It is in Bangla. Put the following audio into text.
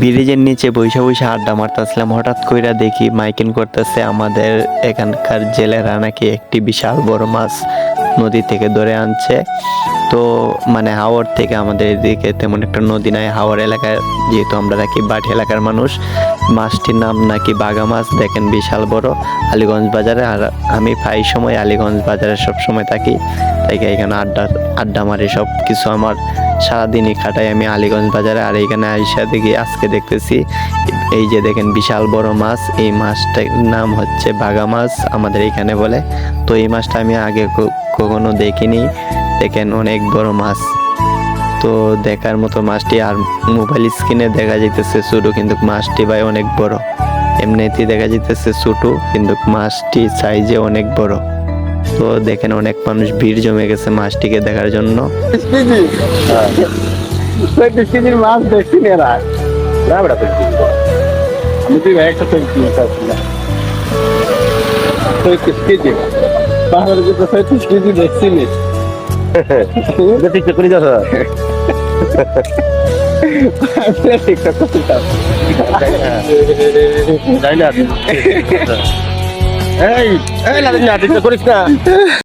ব্রিজের নিচে বৈশা বৈশা আড্ডা মারতেছিলাম। হঠাৎ কইরা দেখি মাইকিং করতেছে আমাদের এখানকার জেলেরা নাকি একটি বিশাল বড় মাছ নদী থেকে ধরে আনছে। তো মানে হাওড় থেকে আমাদের এদিকে তেমন একটা নদী নাই। হাওড় এলাকায় যেহেতু আমরা নাকি বাটি এলাকার মানুষ, মাছটির নাম নাকি বাগা মাছ, দেখেন বিশাল বড়, আলীগঞ্জ বাজারে। আর আমি প্রায় সময় আলীগঞ্জ বাজারে সব সময় থাকি। তাই এখানে আড্ডা আড্ডা মারি সব কিছু আমার। সারাদিনই কাটাই আমি আলীগঞ্জ বাজারে আর এইখানে আইসা দেখি আজকে দেখতেছি, এই যে দেখেন বিশাল বড় মাছ, এই মাছটার নাম হচ্ছে বাগা মাছ আমাদের এখানে বলে। তো এই মাছটা আমি আগে কখনো দেখিনি, দেখেন অনেক বড় মাছ। তো দেখার মতো মাছটি আর মোবাইল স্ক্রিনে দেখা যাইতেছে ছোটো, কিন্তু মাছটি ভাই অনেক বড়। এমনিতেই দেখা যাইতেছে ছোটো, কিন্তু মাছটি সাইজে অনেক বড়। তো দেখেন অনেক মানুষ ভিড় জমে গেছে মাছটিকে দেখার জন্য। মাছ দেখছি না এরা না বেটা আমি তুই একটা পঁয়ত্রিশ আসছিলাম পঁয়ত্রিশ কেজি পাহাড়ের যে পঁয়ত্রিশ কেজি দেখছি নি ঠিক করে যাস ঠিকঠাক করছিলাম যাই না। এই এই লাদিন না করিস না।